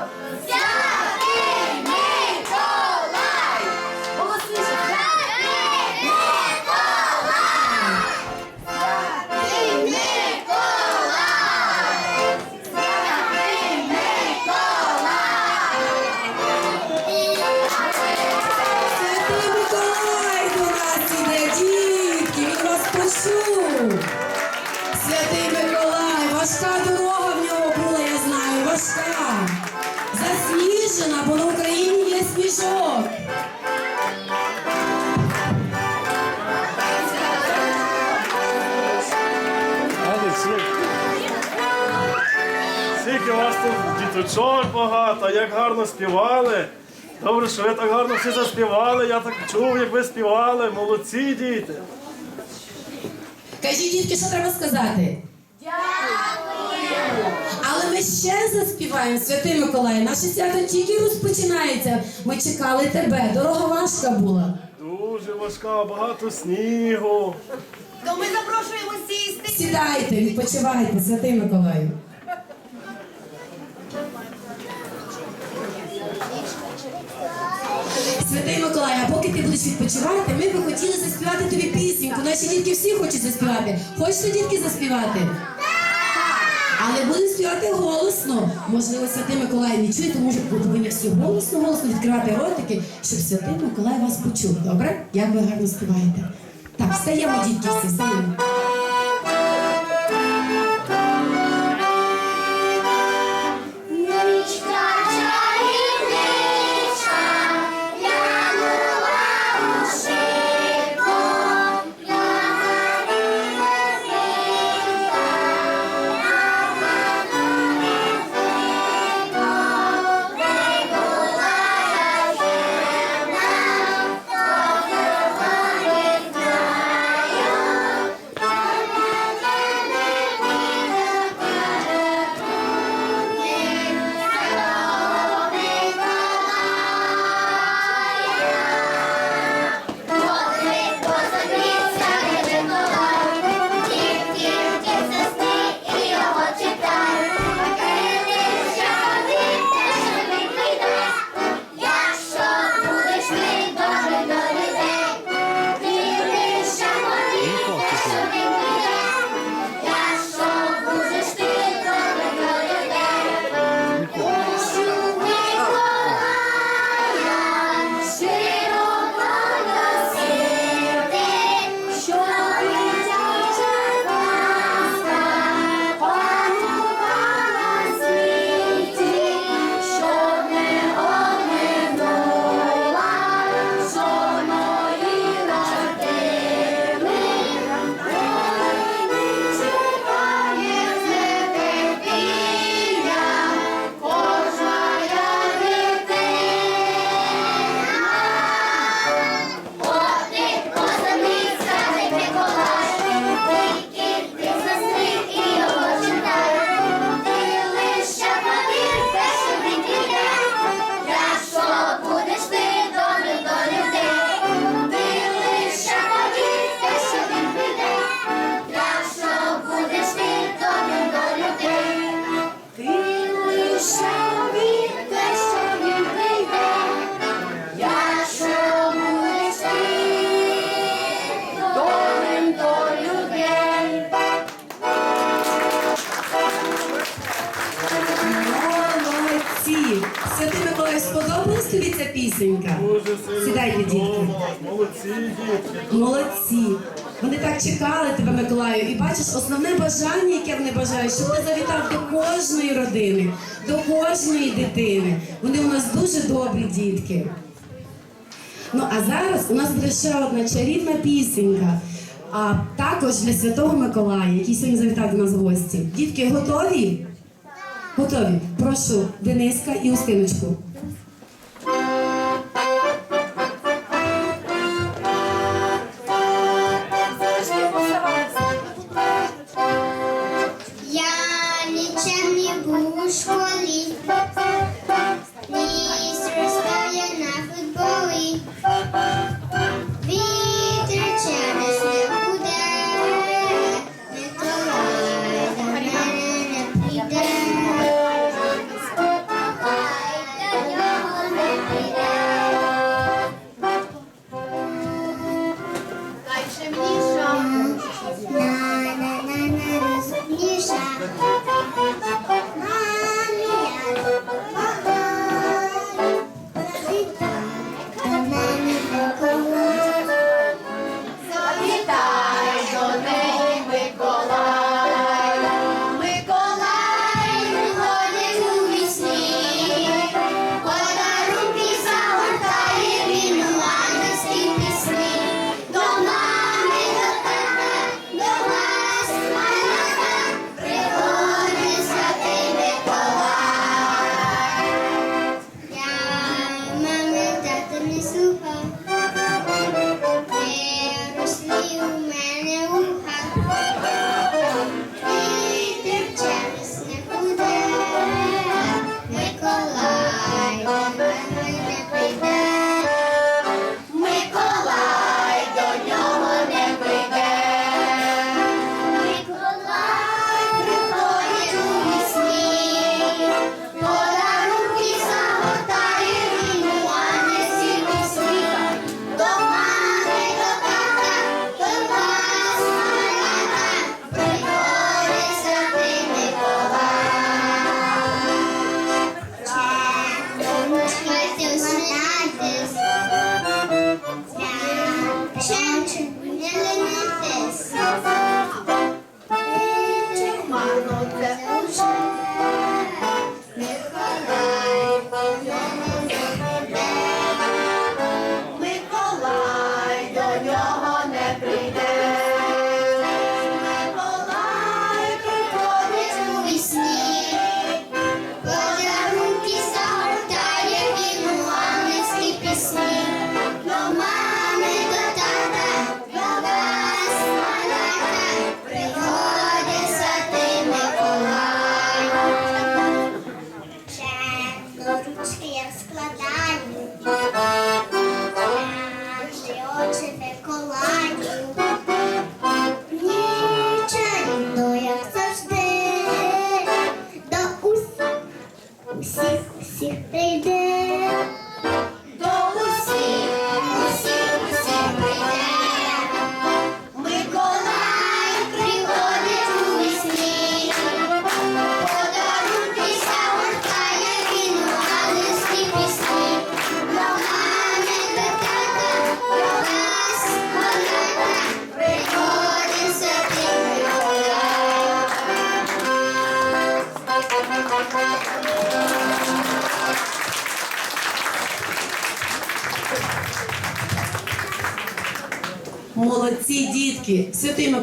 Святий тут багато, як гарно співали. Добре, що ви так гарно всі заспівали. Я так чув, як ви співали. Молодці діти. Кажіть, дітки, що треба сказати? Дякую! Але ми ще заспіваємо, Святий Миколай. Наше свято тільки розпочинається. Ми чекали тебе. Дорога важка була. Дуже важка, багато снігу. То ми запрошуємо сісти. Сідайте, відпочивайте, Святий Миколаю. Святий Миколай, а поки ти будеш відпочивати, ми би хотіли заспівати тобі пісеньку. Наші дітки всі хочуть заспівати. Хочете, дітки, заспівати? Але будемо співати голосно. Можливо, Святий Миколай не чує, тому що ви повинні всі голосно, голосно відкривати ротики, щоб Святий Миколай вас почув. Добре? Як ви гарно співаєте? Так, встаємо, дітки, всі, встаємо. Сильно Сідайте, дітки. Молодці дітки. Молодці! Вони так чекали тебе, Миколаю, і бачиш, основне бажання, яке вони бажають, щоб ти завітав до кожної родини, до кожної дитини. Вони у нас дуже добрі дітки. Ну а зараз у нас буде ще одна чарівна пісенька. А також для Святого Миколая, який сьогодні завітав до нас в гості. Дітки, готові? Готові. Прошу, Дениска і Устиночку.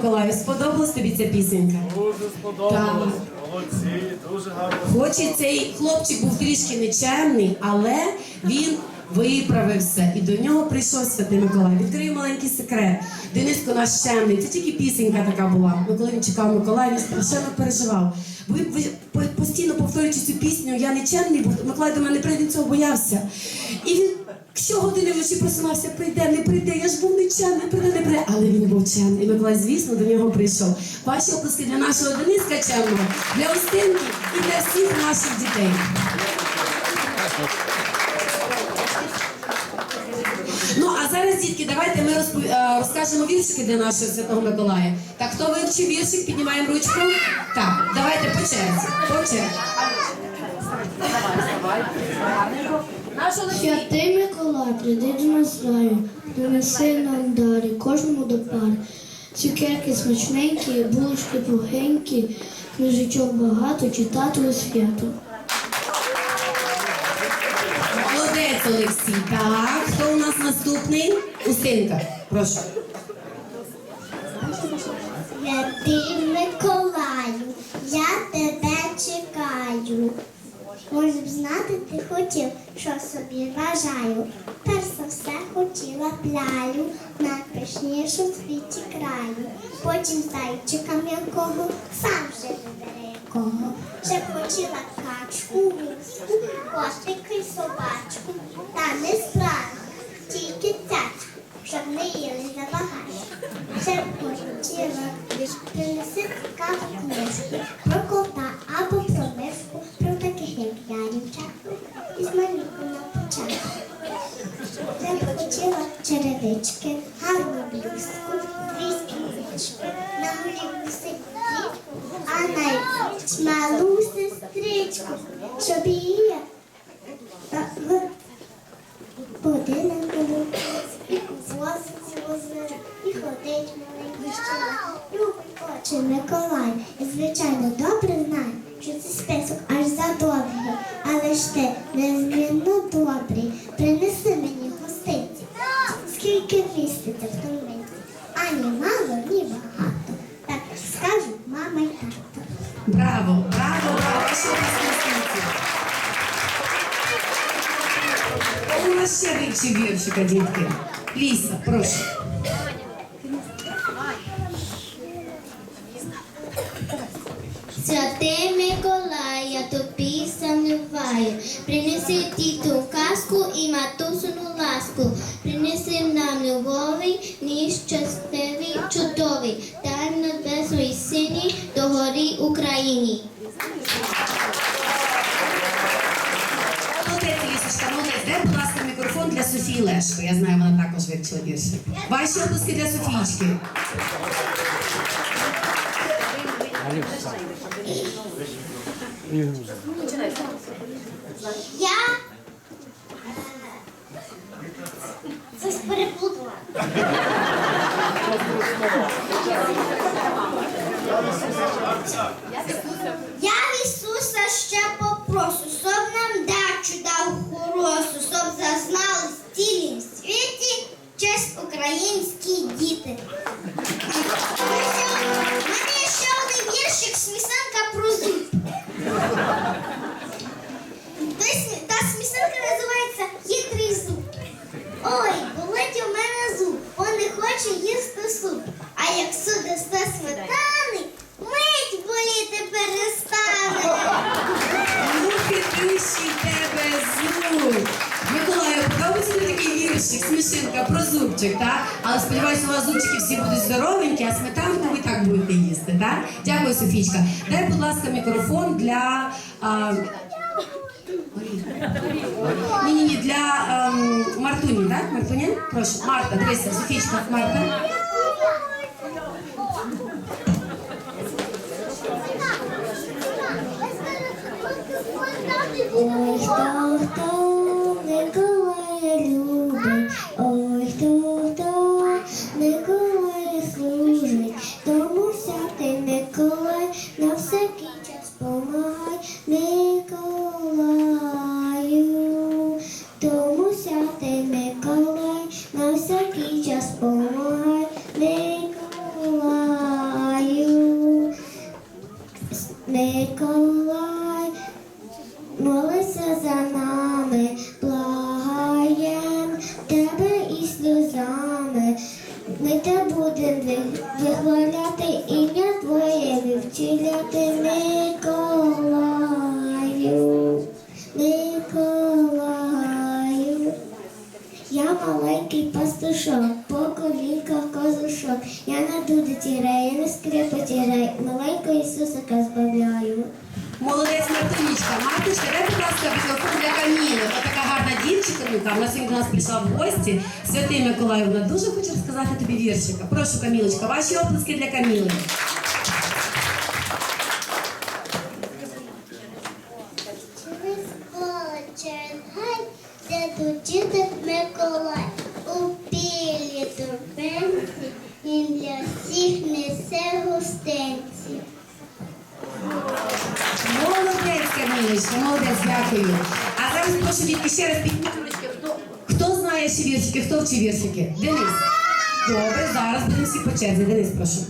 Миколаю, сподобалась тобі ця пісенька? Дуже сподобалось. Молодці, дуже гарно. Хоч і цей хлопчик був трішки нечемний, але він виправився і до нього прийшов Святий Миколай. Відкрию маленький секрет. Дениско наш чемний. Це тільки пісенька така була. Ну, коли він чекав Миколая, він страшенно переживав. Бо він ви- постійно повторюючи цю пісню, я не чемний, бо Миколай до мене прийде, він цього боявся. І він щогодини вночі просинався, прийде, не прийде, я ж був нечемний, прийде, не прийде. Але він був чемний. І Миколай, звісно, до нього прийшов. Ваші оплески для нашого Дениска чемного, для Устинки і для всіх наших дітей. Ну а зараз, дітки, давайте ми розпов... е, розкажемо віршики для нашого святого Миколая. Так, хто вивчив віршик, піднімаємо ручку. Так, давайте по черзі. По черзі. Наш Олексій. Святий Миколай, прийди до нас раю, принеси нам дари, кожному до пари. Цукерки смачненькі, булочки пухенькі, книжечок багато, читати у свято. Молодець, Олексій. Так, хто у нас наступний? Усинка. прошу. Святий Миколаю, я тебе чекаю. Може б знати, ти хотів, що собі бажаю. Перш за все хотіла плялю, найпишнішу в світі краю. Потім зайчика м'якого, сам же вибере якого. Ще хотіла качку, вузьку, котика й собачку. Та не справа, будинок був, і возить озера, і ходить маленький щела. Любить очі Миколай, і звичайно добре знає, що цей список аж задовгий, але ж ти незмінно добрий. Принеси мені ще віршика, дітки? Ліса, прошу. Святий Миколай, я тобі сануваю, принеси тіту казку і матусину ласку, принеси нам любовий, ніж щасливий, чудовий, дай небесу і сині до горі Україні. Софії Лешко. Я знаю, вона також вивчила віршик. Ваші обласки для Софійчки. Я щось переплутала. Я хитрющий в тебе зуб. Миколаю, подобається такий віршик, смішинка про зубчик, так? Але сподіваюся, у вас зубчики всі будуть здоровенькі, а сметанку ви так будете їсти, так? Дякую, Софічка. Дай, будь ласка, мікрофон для. А... Ні, ні, ні, для ем, Мартуні, так? Мартуні? Прошу, Марта, дивися, Софічка, Марта. Ой, хто, хто Миколая любить, ой, хто, хто Миколая служить, тому пастушок, по колінках козушок. Я на дудиці граю, я на скрипоці граю, маленького Ісусика збавляю. Молодець Мартинічка. Марточка, дай, будь ласка, мікрофон для Каміли. Ось така гарна дівчинка. Вона сьогодні до нас прийшла в гості. Святий Миколай, вона дуже хоче розказати тобі віршика. Прошу, Камілочка, ваші оплески для Каміли. Через поле, через гай, де тут дідок Миколай, у білі торбинці, він для всіх несе гостинці. Молодець, молодець, дякую. А зараз прошу дітки ще раз підніміть ручки. Хто, хто знає ще віршики, хто вчить віршики? Денис. Добре, зараз будемо всі по черзі. Денис, прошу.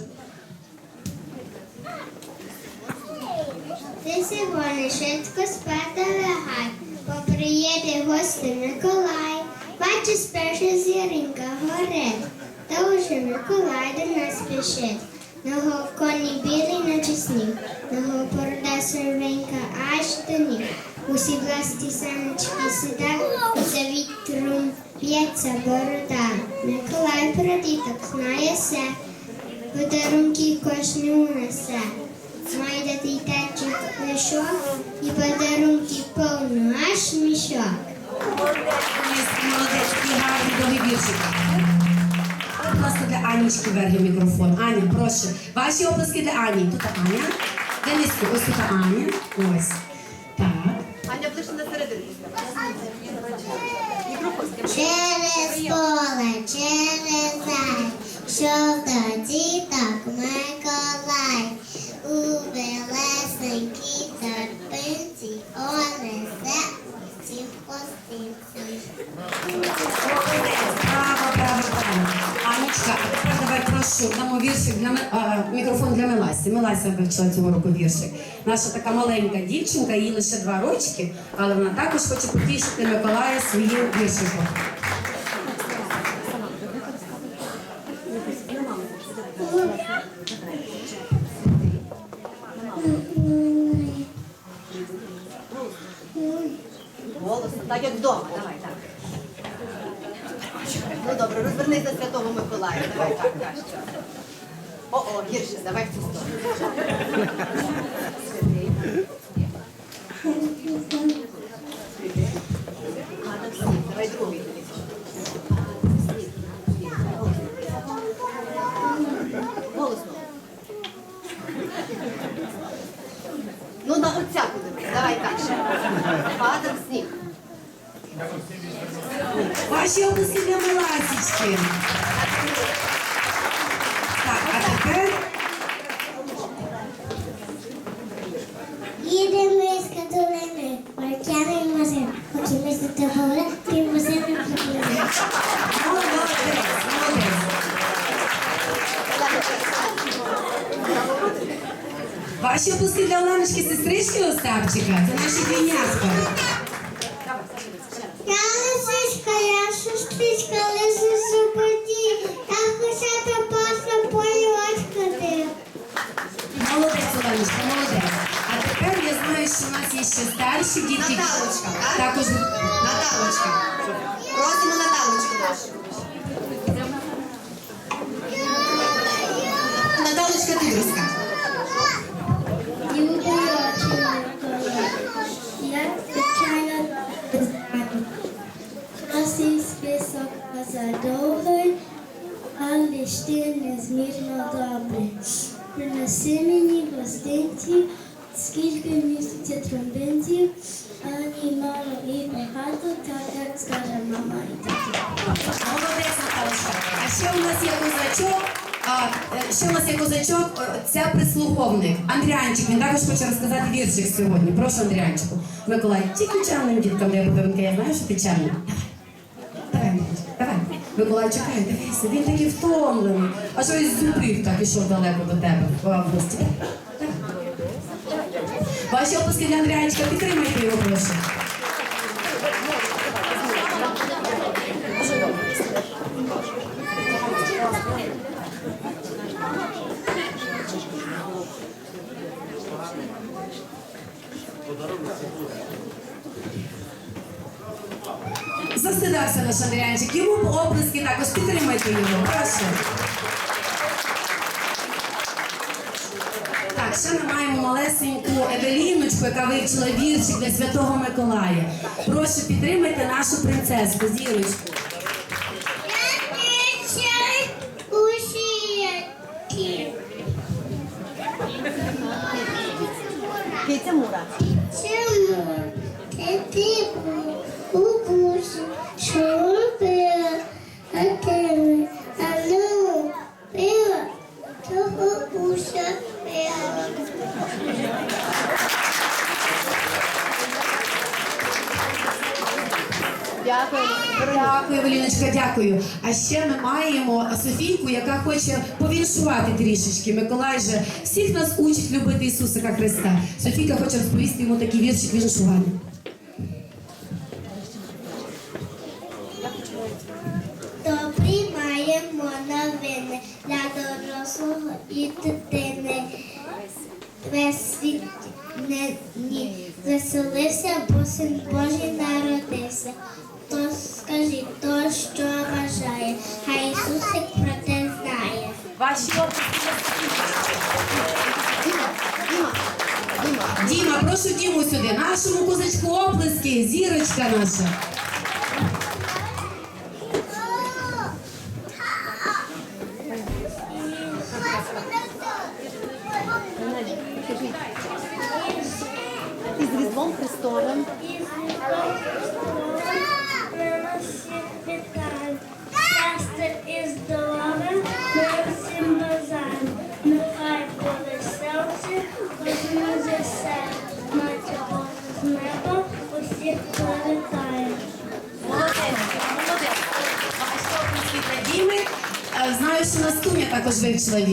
Ти сьогодні швидко спати лягай, бо приїде гости Миколай. Бачиш, перша зіринка горить, та уже Миколай до нас спішить. Ного в коні білий, наче сніг, ного порода сорвенька аж до ніг. Усі власті саночки сіда, за вітром б'ється борода. Миколай про діток знає все, подарунки кожному несе. Має дитячий мішок і подарунки повно аж мішок. Молодець, гарний довгий віршик. Будь ласка, для Анічки верхи мікрофон. Аня, прошу. Ваші оплески для Ані. Тут Аня. Дениску, ось тут Аня. Ось. Так. Аня ближче на середину. Через поле, через зай, що до діток Миколай, у белесенькій торбинці прошу, дамо віршик для а, мікрофон для Меласі. Мелася вивчила цього року віршик. Наша така маленька дівчинка, їй лише два рочки, але вона також хоче потішити Миколая своїм віршиком. О-о, гірше, давай в цю сторону. Хотіли з тобою, ти мазин не потрібен. молодець, молодець. Ваші обласки для Оленочки сестрички Остапчика. Це наші двійнятка. Я лисичка, я сестричка, ще старші діти. Наталочка, так? Також Наталочка. Просимо Наталочку нашу. Наталочка, ти розкажи. Люди очі звичайно знати. Список задовгий, але ти незмірно добрий. Принеси мені гостинці, скільки місяця тромбинців, ще у нас є козачок, це прислуговник. Андріанчик, він також хоче розказати віршик сьогодні. Прошу, Андріанчику. Миколай, тільки чемним діткам дає подарунки. Я знаю, що ти чемний. Давай, давай. Миколай, чекай, дивися, він такий втомлений. А що із зубрів так ішов далеко до тебе в. Давай. Ваші опуски для Андріанчика, підтримайте його, прошу. Засидався наш Андріанчик. Йому оплески також підтримайте його. Прошу. Так, ще ми маємо малесеньку Евеліночку, яка вивчила віршик для Святого Миколая. Прошу підтримайте нашу принцеску, зірочку. Дякую. А ще ми маємо Софійку, яка хоче повіншувати трішечки. Миколай же всіх нас учить любити Ісусика Христа. Софійка хоче розповісти йому такий віршик віншування. Маємо новини для дорослого і дитини. Весь веселився, бо син Божий народився. То скажіть, то що вважає, хай Ісусик про те знає. Ваші. Діма, прошу Діму сюди. Нашому козачку оплески, зірочка наша. Молодець.